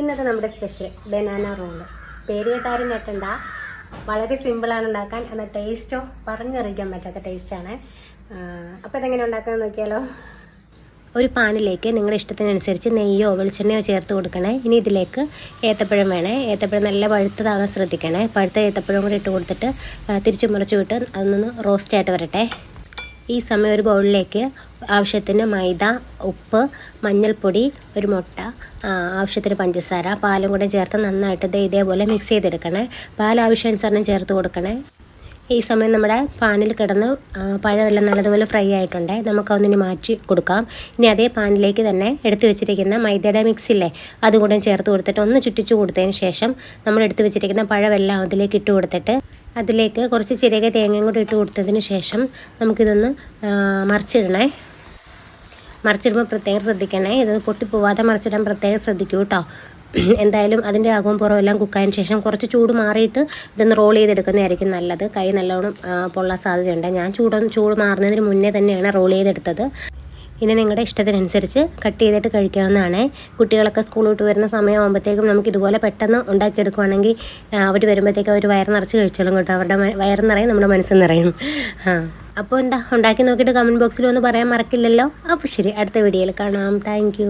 ഇന്നത്തെ നമ്മുടെ special banana role പേര് കേട്ടാരും കേട്ടണ്ട വളരെ സിമ്പിളാണ് ഉണ്ടാക്കാൻ. എന്നാൽ ടേസ്റ്റോ പറഞ്ഞറിയിക്കാൻ പറ്റാത്ത ടേസ്റ്റാണ് അപ്പോൾ ഇതെങ്ങനെ ഉണ്ടാക്കാൻ നോക്കിയാലോ? ഒരു പാനിലേക്ക് നിങ്ങളുടെ ഇഷ്ടത്തിനനുസരിച്ച് നെയ്യോ വെളിച്ചെണ്ണയോ ചേർത്ത് കൊടുക്കണേ. ഇനി ഇതിലേക്ക് ഏത്തപ്പഴം വേണേ. ഏത്തപ്പഴം നല്ല പഴുത്തതാകാൻ ശ്രദ്ധിക്കണേ. പഴുത്ത ഏത്തപ്പഴം കൂടി ഇട്ട് കൊടുത്തിട്ട് തിരിച്ചു മുറിച്ച് വിട്ട് അതൊന്ന് റോസ്റ്റായിട്ട് വരട്ടെ. ഈ സമയം ഒരു ബൗളിലേക്ക് ആവശ്യത്തിന് മൈദ ഉപ്പ് മഞ്ഞൾപ്പൊടി ഒരു മുട്ട ആവശ്യത്തിന് പഞ്ചസാര പാലും കൂടെ ചേർത്ത് നന്നായിട്ട് ദേ ഇതേപോലെ മിക്സ് ചെയ്തെടുക്കണേ. പാൽ ആവശ്യാനുസരണം ചേർത്ത് കൊടുക്കണേ. ഈ സമയം നമ്മുടെ പാനിൽ കിടന്ന് പഴമെല്ലാം നല്ലതുപോലെ ഫ്രൈ ആയിട്ടുണ്ട്. നമുക്കതൊന്നിനി മാറ്റി കൊടുക്കാം. ഇനി അതേ പാനിലേക്ക് തന്നെ എടുത്തു വെച്ചിരിക്കുന്ന മൈദയുടെ മിക്സില്ലേ അതും കൂടെ ചേർത്ത് കൊടുത്തിട്ട് ഒന്ന് ചുറ്റിച്ചു കൊടുത്തതിന് ശേഷം നമ്മൾ എടുത്തു വെച്ചിരിക്കുന്ന പഴമെല്ലാം അതിലേക്ക് ഇട്ട് കൊടുത്തിട്ട് അതിലേക്ക് കുറച്ച് ചിരക തേങ്ങയും കൂടി ഇട്ട് കൊടുത്തതിന് ശേഷം നമുക്കിതൊന്ന് മറിച്ചിടണേ. മറിച്ചിടുമ്പോൾ പ്രത്യേകം ശ്രദ്ധിക്കണേ. ഇത് പൊട്ടിപ്പോവാതെ മറിച്ചിടാൻ പ്രത്യേകം ശ്രദ്ധിക്കൂ കേട്ടോ എന്തായാലും അതിന്റെ ആകും പുറം എല്ലാം കുക്കായതിന് ശേഷം കുറച്ച് ചൂട് മാറിയിട്ട് ഇതൊന്ന് റോൾ ചെയ്തെടുക്കുന്നതായിരിക്കും നല്ലത്. കൈ നല്ലോണം പൊള്ളാൻ സാധ്യതയുണ്ട്. ഞാൻ ചൂടൊന്ന് ചൂട് മാറുന്നതിന് മുന്നേ തന്നെയാണ് റോൾ ചെയ്തെടുത്തത്. ഇനി നിങ്ങളുടെ ഇഷ്ടത്തിനനുസരിച്ച് കട്ട് ചെയ്തിട്ട് കഴിക്കാവുന്നതാണ്. കുട്ടികളൊക്കെ സ്കൂൾ വിട്ട് വരുന്ന സമയമാകുമ്പോഴത്തേക്കും നമുക്ക് ഇതുപോലെ പെട്ടെന്ന് ഉണ്ടാക്കിയെടുക്കുവാണെങ്കിൽ അവർ വരുമ്പോഴത്തേക്കും അവർ വയറ് നിറച്ച് കഴിച്ചോളും കേട്ടോ. അവരുടെ വയറ് നിറയും നമ്മുടെ മനസ്സ് നിറയും. ആ അപ്പോൾ എന്താ ഉണ്ടാക്കി നോക്കിയിട്ട് കമന്റ് ബോക്സിൽ ഒന്ന് പറയാൻ മറക്കില്ലല്ലോ? അപ്പോൾ ശരി അടുത്ത വീഡിയോയിൽ കാണാം. താങ്ക്